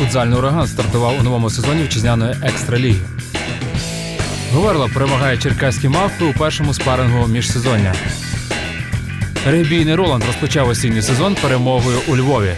Футзальний ураган стартував у новому сезоні вітчизняної екстраліги. Говерла перемагає черкаські мавпи у першому спарингу міжсезоння. Регбійний Роланд розпочав осінній сезон перемогою у Львові.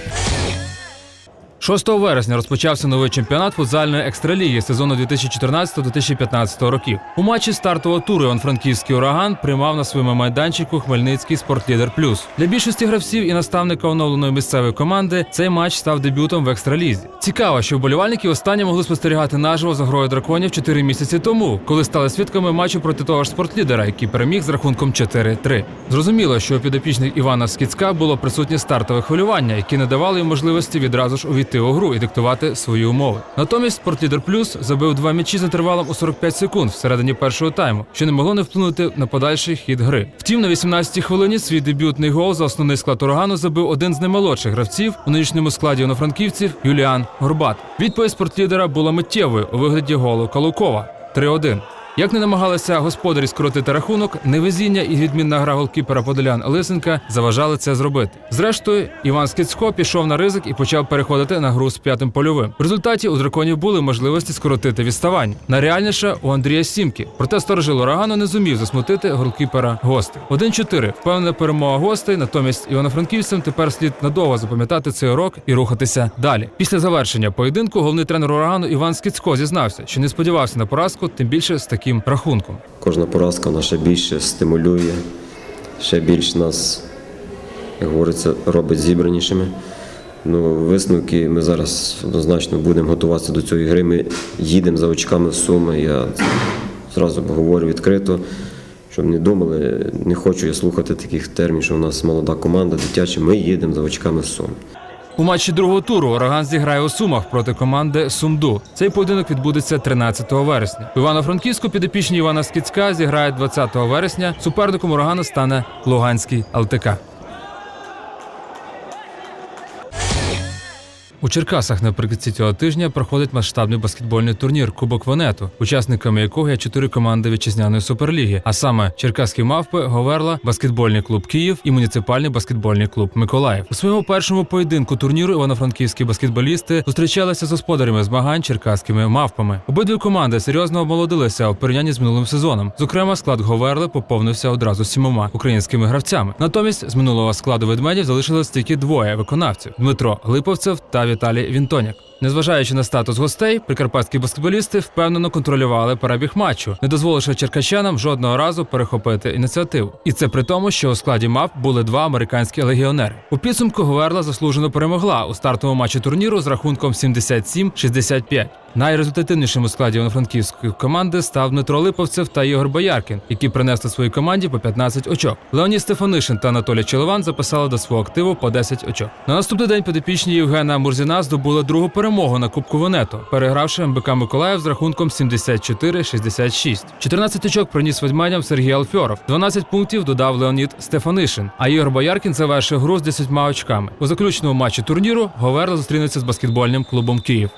6 вересня розпочався новий чемпіонат футзальної екстраліги сезону 2014-2015 років. У матчі стартового туру Іван-Франківський ураган приймав на своєму майданчику Хмельницький спортлідер плюс. Для більшості гравців і наставника оновленої місцевої команди цей матч став дебютом в екстралізі. Цікаво, що вболівальники останні могли спостерігати наживо за грою драконів 4 місяці тому, коли стали свідками матчу проти того ж спортлідера, який переміг з рахунком 4-3. Зрозуміло, що у підопічних Івана Скіцька було присутнє стартове хвилювання, які не давали їм можливості відразу ж увійти у гру і диктувати свої умови. Натомість спортлідер плюс забив два м'ячі з інтервалом у 45 секунд всередині першого тайму, що не могло не вплинути на подальший хід гри. Втім, на 18-й хвилині свій дебютний гол за основний склад урагану забив один з наймолодших гравців у нинішньому складі франківців Юліан Горбат. Відповідь спортлідера була миттєвою у вигляді голу Калукова 3-1. Як не намагалися господарі скоротити рахунок, невезіння і відмінна гра голкіпера Подолян Лисенка заважали це зробити. Зрештою, Іван Скицько пішов на ризик і почав переходити на гру з п'ятим польовим. В результаті у драконів були можливості скоротити відставання. Найреальніше у Андрія Сімки. Проте сторожил урагану не зумів засмутити голкіпера гостей. 1-4. Впевнена перемога гостей. Натомість івано-франківцям тепер слід надовго запам'ятати цей урок і рухатися далі. Після завершення поєдинку головний тренер урагану Іван Скицько зізнався, що не сподівався на поразку, тим більше з таким рахунком. Кожна поразка вона ще більше стимулює, ще більш нас, як говориться, робить зібранішими. Ну, висновки ми зараз однозначно будемо готуватися до цієї гри. Ми їдемо за очками Суми. Я зразу говорю відкрито, щоб не думали, не хочу я слухати таких термінів, що у нас молода команда, дитяча. Ми їдемо за очками Суми. У матчі другого туру Ураган зіграє у Сумах проти команди Сумду. Цей поєдинок відбудеться 13 вересня. У Івано-Франківську підопічні Івана Скіцька зіграють 20 вересня. Суперником урагану стане Луганський ЛТК. У Черкасах наприкінці цього тижня проходить масштабний баскетбольний турнір Кубок Вонету, учасниками якого є чотири команди вітчизняної суперліги, а саме Черкаські мавпи, Говерла, баскетбольний клуб Київ і муніципальний баскетбольний клуб Миколаїв. У своєму першому поєдинку турніру івано-франківські баскетболісти зустрічалися з господарями змагань черкаськими мавпами. Обидві команди серйозно обмолодилися у порівнянні з минулим сезоном. Зокрема, склад Говерли поповнився одразу сімома українськими гравцями. Натомість з минулого складу ведмедів залишилось тільки двоє виконавців: Дмитро Глиповцев та Віталій Вінтоняк. Незважаючи на статус гостей, прикарпатські баскетболісти впевнено контролювали перебіг матчу, не дозволивши черкащанам жодного разу перехопити ініціативу. І це при тому, що у складі МАП були два американські легіонери. У підсумку Говерла заслужено перемогла у стартовому матчі турніру з рахунком 77-65. Найрезультативнішим у складі івано-франківської команди став Дмитро Липовцев та Ігор Бояркін, які принесли своїй команді по 15 очок. Леонід Стефанишин та Анатолій Челован записали до свого активу по 10 очок. На наступний день підопічні Євгена Мурзіна здобули другу перемогу на Кубку Венето, перегравши МБК Миколаїв з рахунком 74-66. 14 очок приніс ведьманям Сергій Алфьоров. 12 пунктів додав Леонід Стефанишин. А Ігор Бояркін завершив гру з 10 очками. У заключному матчі турніру Говерла зустрінеться з баскетбольним клубом Київ.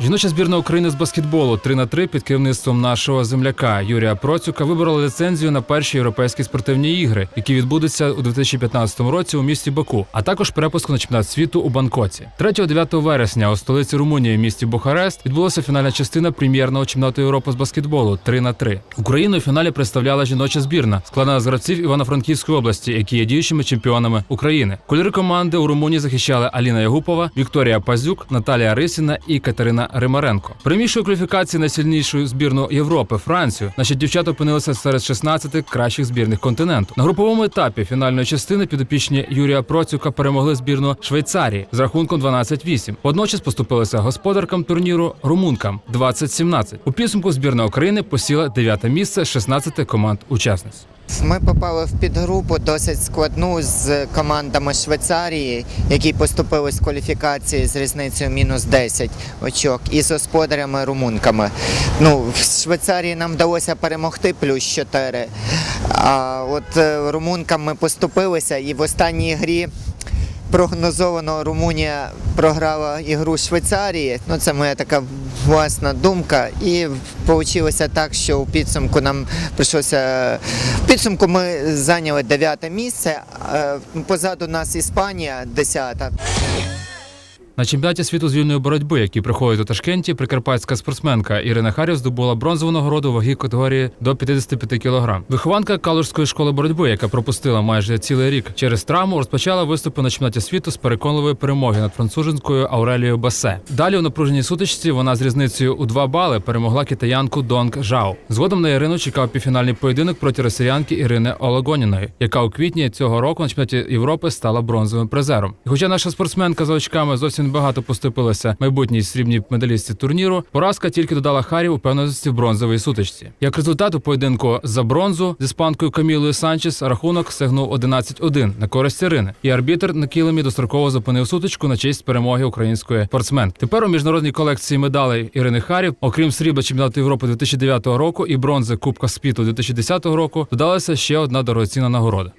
Жіноча збірна України з баскетболу 3 на 3 під керівництвом нашого земляка Юрія Процюка виборола ліцензію на перші європейські спортивні ігри, які відбудуться у 2015 році у місті Баку, а також перепуску на чемпіонат світу у Бангкоці. 3-9 вересня у столиці Румунії в місті Бухарест відбулася фінальна частина прем'єрного чемпіонату Європи з баскетболу 3 на 3 Україну у фіналі представляла жіноча збірна, складена з гравців Івано-Франківської області, які є діючими чемпіонами України. Кольори команди у Румунії захищали Аліна Ягупова, Вікторія Пазюк, Наталія Рисіна і Катерина Римаренко. Приміщує кваліфікації найсильнішою збірну Європи Францію. Наші дівчата опинилися серед 16 кращих збірних континенту. На груповому етапі фінальної частини підопічні Юрія Процюка перемогли збірну Швейцарії з рахунком 12-8. Водночас поступилися господаркам турніру румункам 20-17. У підсумку збірна України посіла 9 місце з 16 команд учасниць. Ми попали в підгрупу досить складну з командами Швейцарії, які поступили з кваліфікації з різницею мінус 10 очок, і з господарями румунками. Ну, в Швейцарії нам вдалося перемогти плюс 4. А от е, румункам ми поступилися, і в останній грі. Прогнозовано Румунія програла ігру Швейцарії. Ну це моя така власна думка. І вийшло так, що у підсумку нам прийшлося в підсумку. Ми зайняли дев'яте місце. Позаду нас Іспанія, десята. На чемпіонаті світу з вільної боротьби, який проходить у Ташкенті, прикарпатська спортсменка Ірина Харів здобула бронзову нагороду у вагі категорії до 55 кг. Вихованка Калужської школи боротьби, яка пропустила майже цілий рік через травму, розпочала виступи на чемпіонаті світу з переконливої перемоги над француженкою Аурелією Басе. Далі у напруженій сутичці вона з різницею у 2 бали перемогла китаянку Донг Жао. Згодом на Ірину чекав півфінальний поєдинок проти росіянки Ірини Олагоніної, яка у квітні цього року на чемпіонаті Європи стала бронзовим призером. І хоча наша спортсменка за очками зовсім небагато поступилася майбутній срібній медалістці турніру, поразка тільки додала Харі упевненості в бронзовій сутичці. Як результат у поєдинку за бронзу з іспанкою Камілою Санчес рахунок сягнув 11-1 на користь Ірини, і арбітр на килимі достроково зупинив сутичку на честь перемоги української спортсменки. Тепер у міжнародній колекції медалей Ірини Харів, окрім срібла чемпіонату Європи 2009 року і бронзи Кубка світу 2010 року, додалася ще одна дорогоцінна нагорода.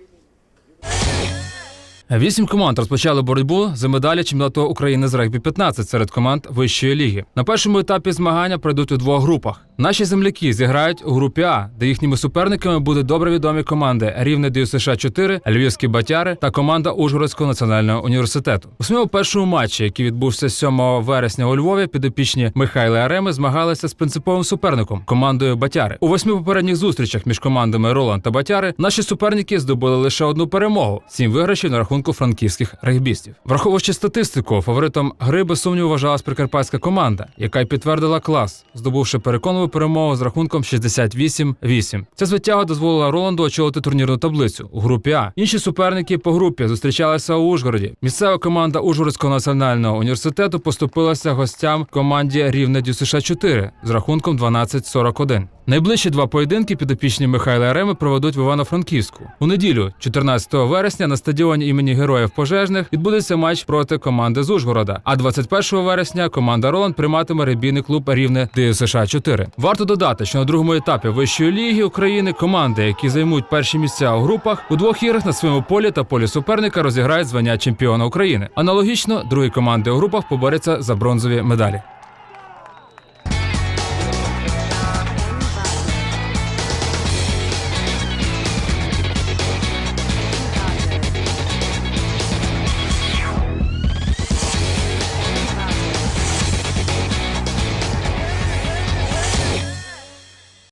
Вісім команд розпочали боротьбу за медалі чемпіонату України з регбі 15 серед команд вищої ліги. На першому етапі змагання пройдуть у двох групах. Наші земляки зіграють у групі А, де їхніми суперниками будуть добре відомі команди Рівне Дію США 4 Львівські Батяри та команда Ужгородського національного університету. У своєму першому матчі, який відбувся 7 вересня у Львові, підопічні Михайла Ареми змагалися з принциповим суперником командою Батяри. У восьми попередніх зустрічах між командами Роланд та Батяри наші суперники здобули лише одну перемогу сім виграшів на рахунку франківських регбістів. Враховуючи статистику, фаворитом гри без сумніву вважалась прикарпатська команда, яка й підтвердила клас, здобувши переконливу перемогу з рахунком 68-8. Ця звитяга дозволила Роланду очолити турнірну таблицю у групі А. Інші суперники по групі зустрічалися у Ужгороді. Місцева команда Ужгородського національного університету поступилася гостям команді Рівне Дю США 4 з рахунком 12-41. Найближчі два поєдинки підопічні Михайла Ареми проведуть в Івано-Франківську. У неділю, 14 вересня, на стадіоні імені Героїв Пожежних відбудеться матч проти команди з Ужгорода. А 21 вересня команда Роланд прийматиме ребійний клуб Рівне Дію США 4 Варто додати, що на другому етапі вищої ліги України команди, які займуть перші місця у групах, у двох іграх на своєму полі та полі суперника розіграють звання чемпіона України. Аналогічно, другі команди у групах поборються за бронзові медалі.